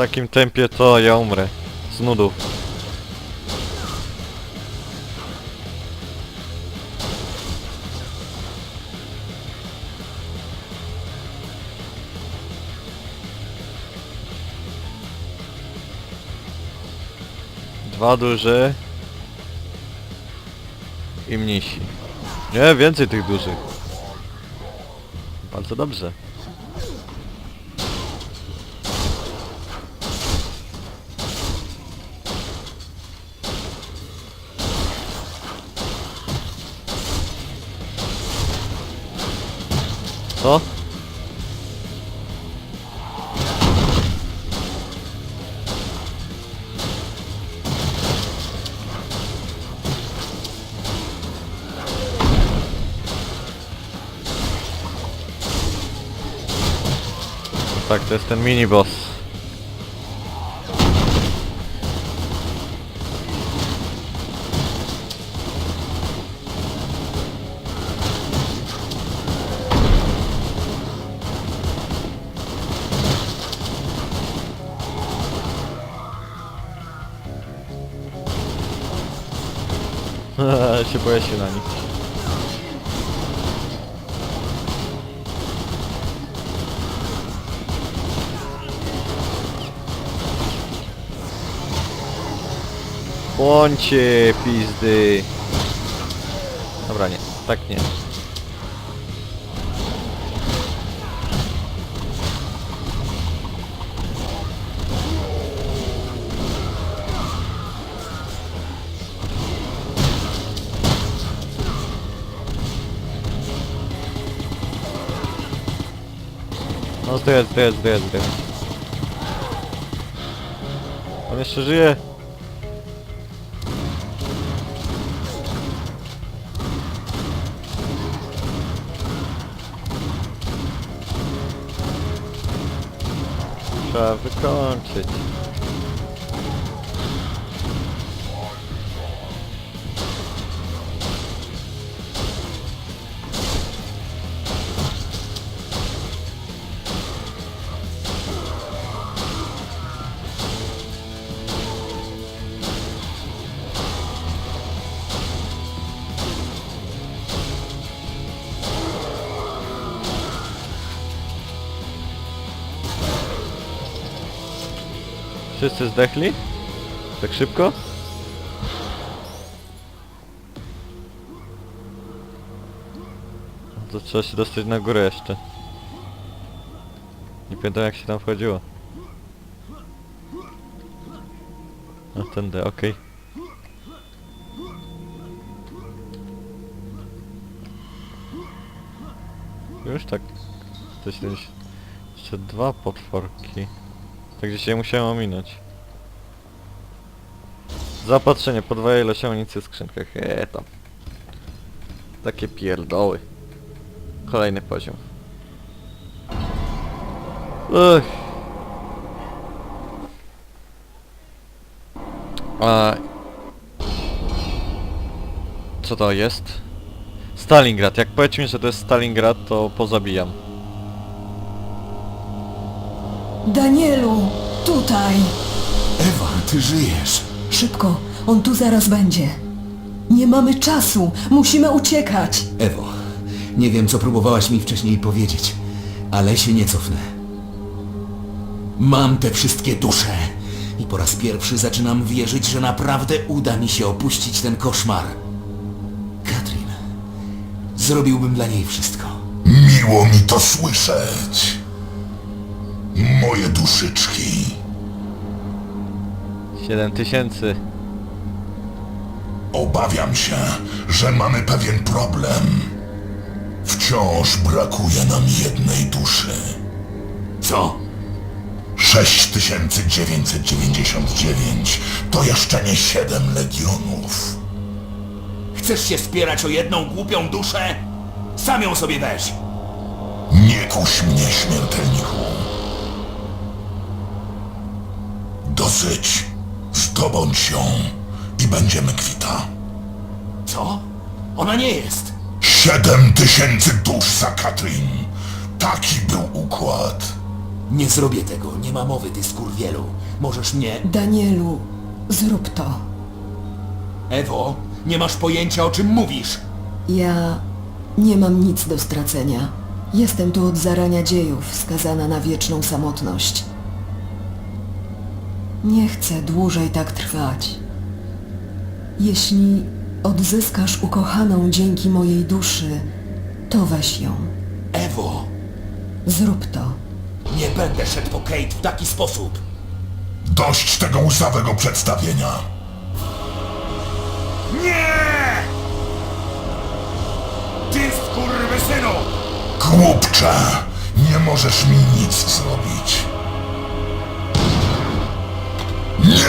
takim tempie to ja umrę. Z nudów. Dwa duże i mnisi. Nie, więcej tych dużych. Bardzo dobrze. Co? Tak, to jest ten mini boss. się boję się na nich. Bądźcie pizdy. Dobra, nie. Tak nie. No zdech, zdech, zdech, zdech. On jeszcze żyje. Trzeba wykończyć. Wszyscy zdechli? Tak szybko? To trzeba się dostać na górę jeszcze. Nie pamiętam jak się tam wchodziło. No tędy, okej. Już tak. To się jeszcze dwa potworki. Tak dzisiaj musiałem ominąć. Zapatrzenie, podwaja ilość amunicji w skrzynkach. Eee, tam. Takie pierdoły. Kolejny poziom. Ech. A... Co to jest? Stalingrad. Jak powiedz mi, że to jest Stalingrad, to pozabijam. Danielu, tutaj! Ewa, ty żyjesz. Szybko, on tu zaraz będzie. Nie mamy czasu, musimy uciekać. Ewo, nie wiem co próbowałaś mi wcześniej powiedzieć, ale się nie cofnę. Mam te wszystkie dusze i po raz pierwszy zaczynam wierzyć, że naprawdę uda mi się opuścić ten koszmar. Katrin, zrobiłbym dla niej wszystko. Miło mi to słyszeć. Moje duszyczki. 7000. Obawiam się, że mamy pewien problem. Wciąż brakuje nam jednej duszy. Co? 6999 to jeszcze nie siedem legionów. Chcesz się spierać o jedną głupią duszę? Sam ją sobie weź. Nie kuś mnie, śmiertelniku. Dosyć. Zdobądź ją i będziemy kwita. Co? Ona nie jest. Siedem tysięcy dusz za Katrin. Taki był układ. Nie zrobię tego, nie ma mowy, ty skurwielu. Możesz mnie... Danielu, zrób to. Ewo, nie masz pojęcia o czym mówisz. Ja nie mam nic do stracenia. Jestem tu od zarania dziejów, skazana na wieczną samotność. Nie chcę dłużej tak trwać. Jeśli odzyskasz ukochaną dzięki mojej duszy, to weź ją. Ewo, Zrób to. nie będę szedł po Kate w taki sposób. Dość tego łzawego przedstawienia. Nie! Ty skurwysynu! Głupcze! Nie możesz mi nic zrobić.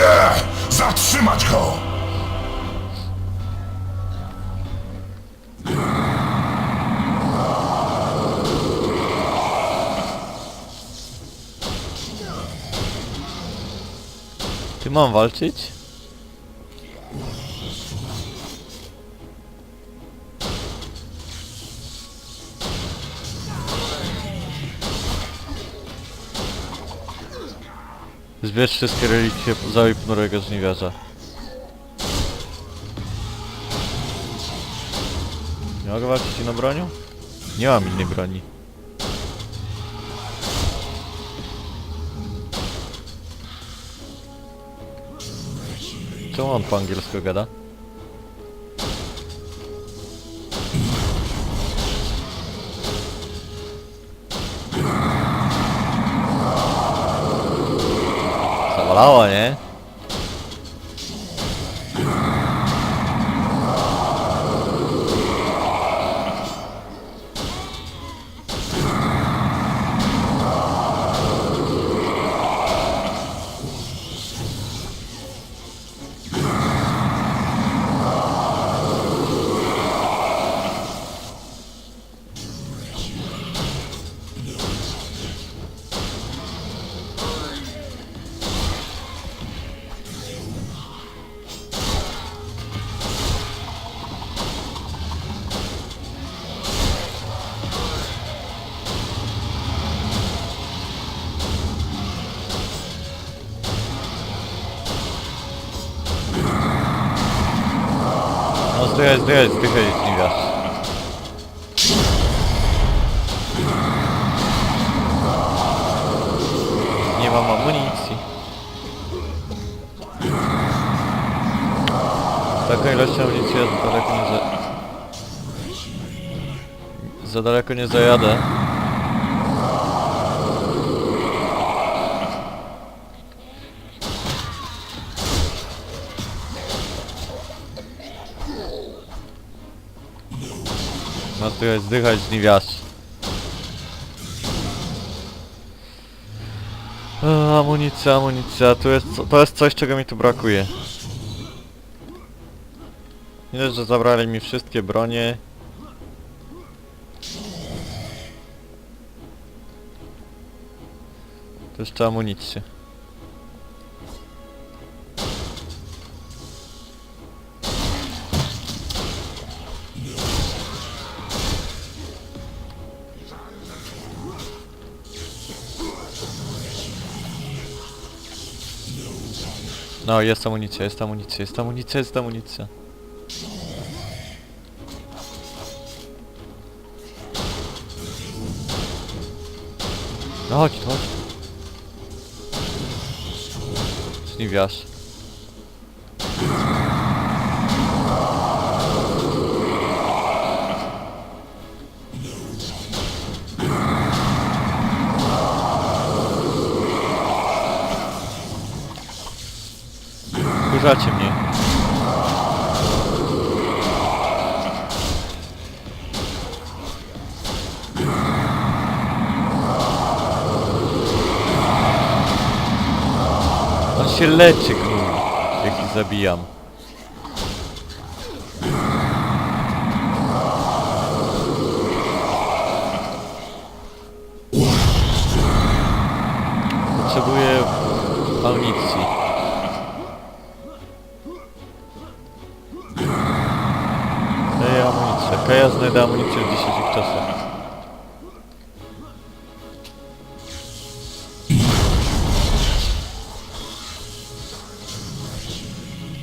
Nie! Zatrzymać go! Ty mam walczyć? Zbierz wszystkie relikwie załój ponurego żniwiarza. Nie mogę walczyć inną bronią? Nie mam innej broni. Czemu on po angielsku gada? Zawalało, nie? No zdychaj, zdychaj, zdychaj, żniwiarz. Nie mam amunicji. Taka ilość amunicji ja za daleko nie za... Za daleko nie zajadę. No zdychaj, zdychaj, żniwiarz. O, amunicja, amunicja, to jest, to jest coś, czego mi tu brakuje. Nie dość, że zabrali mi wszystkie bronie. To jeszcze amunicję. No, jest amunicja, jest amunicja, jest amunicja, jest amunicja. No chodź, chodź. Żniwiarz. Wkurzacie mnie. On się leczy, kur... Jak ich zabijam. Tak, ja znajdę amunicję w 10 czasach.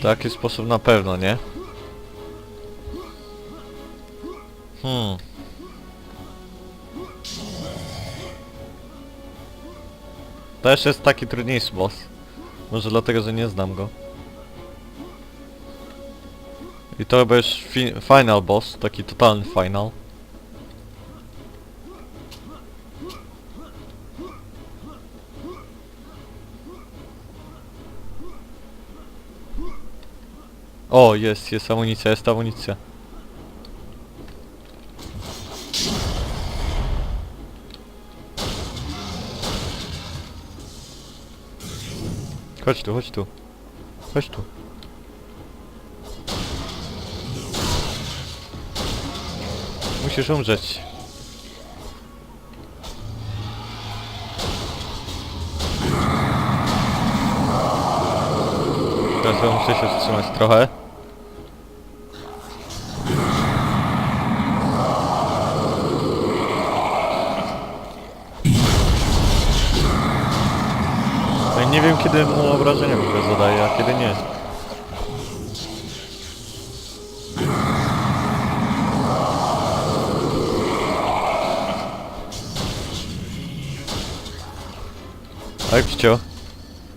Taki sposób na pewno, nie? Hmm. To jeszcze jest taki trudniejszy boss. Może dlatego, że nie znam go. I to chyba już fi final boss, taki totalny final. O, jest, jest amunicja, jest amunicja. Chodź tu, chodź tu. Chodź tu. Musisz umrzeć. Teraz muszę się wstrzymać trochę. No nie wiem kiedy mu obrażenia w ogóle zadaje, a kiedy nie. Oj, pcio.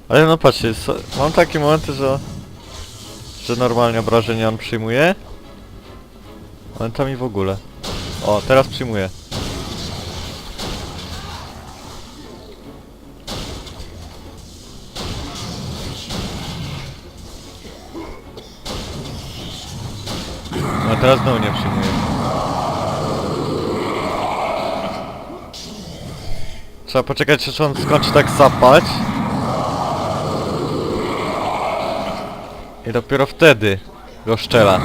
Ale no patrzcie, so, mam takie momenty, że... Że normalnie obrażenia on przyjmuje. Momentami w ogóle. O, teraz przyjmuje. No teraz znowu nie przyjmuje. Trzeba poczekać aż on skończy tak sapać. I dopiero wtedy go szczelać.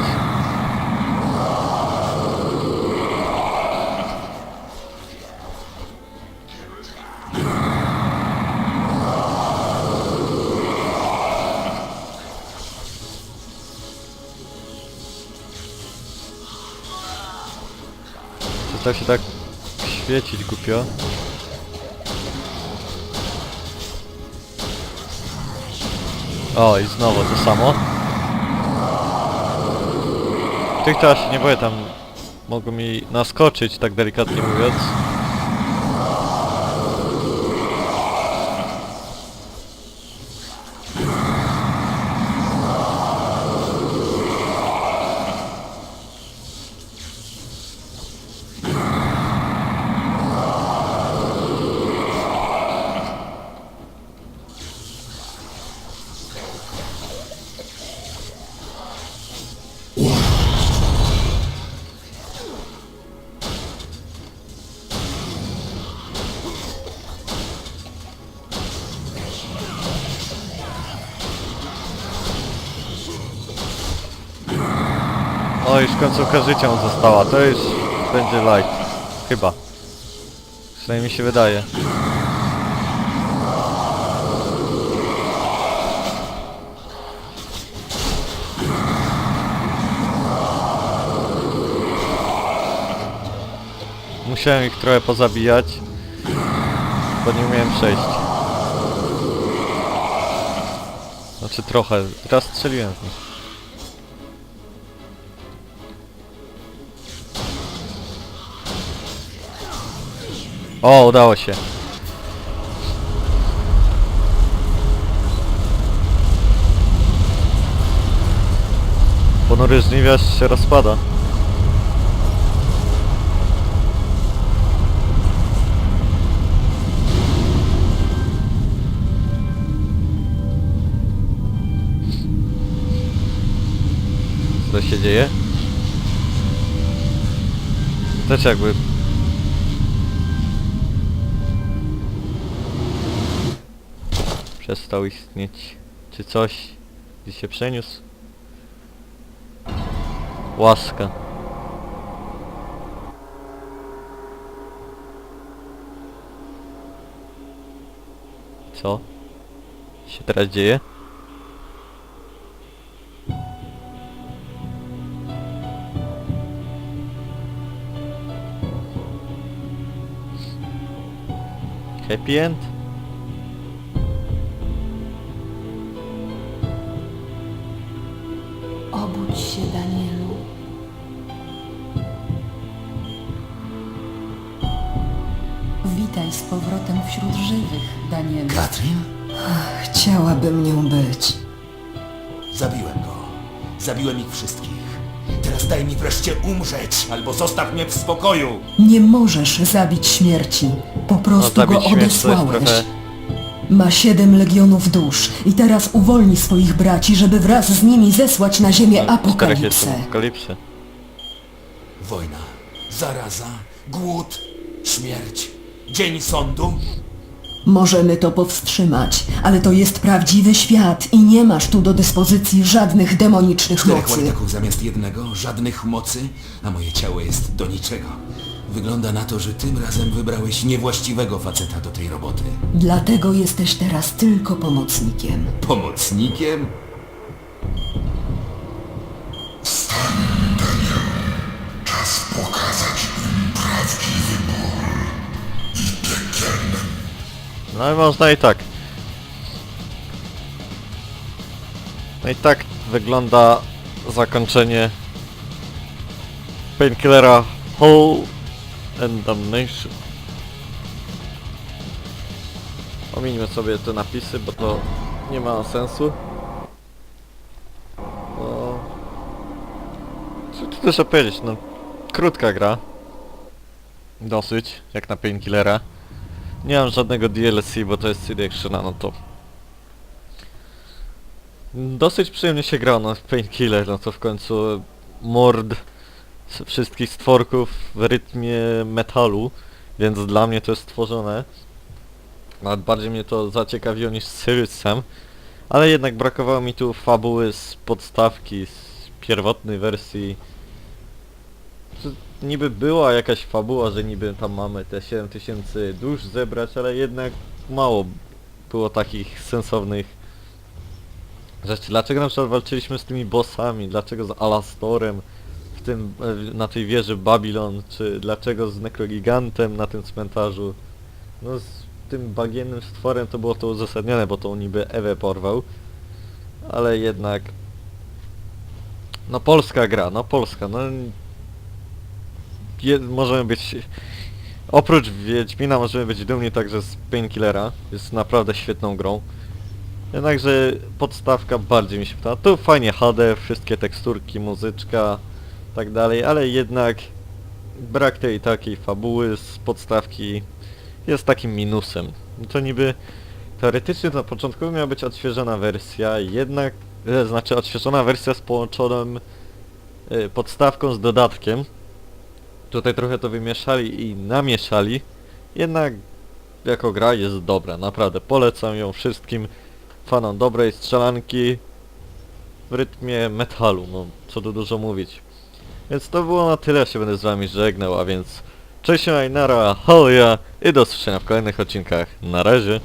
Przestał się tak świecić głupio. O, i znowu to samo. Tych się nie boję, tam mogą mi naskoczyć, tak delikatnie mówiąc. O, już końcówka życia mu została, to już będzie light. Chyba. Przynajmniej mi się wydaje. Musiałem ich trochę pozabijać, bo nie umiałem przejść. Znaczy trochę, raz strzeliłem w nich. O, udało się. Ponury żniwiarz się rozpada. Co się dzieje? Też jakby przestał istnieć. Czy coś gdzie się przeniósł? Łaska. Co się teraz dzieje? Happy end? Unoś się, Danielu. Witaj z powrotem wśród żywych, Danielu. Katrin? Chciałabym nią być. Zabiłem go. Zabiłem ich wszystkich. Teraz daj mi wreszcie umrzeć, albo zostaw mnie w spokoju! Nie możesz zabić śmierci. Po No prostu go śmierć to jest odesłałeś. trochę... Ma siedem legionów dusz i teraz uwolni swoich braci, żeby wraz z nimi zesłać na ziemię Czterech jest apokalipsę. apokalipsy. Wojna, zaraza, głód, śmierć, dzień sądu. Możemy to powstrzymać, ale to jest prawdziwy świat i nie masz tu do dyspozycji żadnych demonicznych Czterech mocy. łajdaków zamiast jednego, żadnych mocy, a moje ciało jest do niczego. Wygląda na to, że tym razem wybrałeś niewłaściwego faceta do tej roboty. Dlatego jesteś teraz tylko pomocnikiem. Pomocnikiem? Czas pokazać im prawdziwy ból. I Tekken. No ale można i tak. No i tak wygląda zakończenie Painkillera Whole and Damnation. Omińmy sobie te napisy, bo to nie ma sensu. No... Co tu też opowiedzieć, no... Krótka gra. Dosyć, jak na Painkillera. Nie mam żadnego DLC, bo to jest CD Actiona, no to... Dosyć przyjemnie się gra, no Painkiller, no to w końcu mord z wszystkich stworków w rytmie metalu, więc dla mnie to jest stworzone. Nawet bardziej mnie to zaciekawiło niż Cyrus sam, ale jednak brakowało mi tu fabuły z podstawki, z pierwotnej wersji niby była jakaś fabuła, że niby tam mamy te 7000 dusz zebrać, ale jednak mało było takich sensownych rzeczy. Dlaczego na przykład walczyliśmy z tymi bossami? Dlaczego z Alastorem tym, e, na tej wieży Babylon? Czy dlaczego z Nekrogigantem na tym cmentarzu? No z tym bagiennym stworem to było to uzasadnione, bo to niby Ewę porwał. Ale jednak... No polska gra, no polska, no je, możemy być... Oprócz Wiedźmina możemy być dumni także z Painkillera. Jest naprawdę świetną grą. Jednakże podstawka bardziej mi się podoba. Tu fajnie HD, wszystkie teksturki, muzyczka, tak dalej, ale jednak brak tej takiej fabuły z podstawki jest takim minusem. To niby teoretycznie na początku miała być odświeżona wersja, jednak, e, znaczy odświeżona wersja z połączoną e, podstawką z dodatkiem. Tutaj trochę to wymieszali i namieszali, jednak jako gra jest dobra, naprawdę polecam ją wszystkim fanom dobrej strzelanki w rytmie metalu, no co tu dużo mówić. Więc to było na tyle, się będę z wami żegnał, a więc cześć Najnara, holia i do usłyszenia w kolejnych odcinkach. Na razie.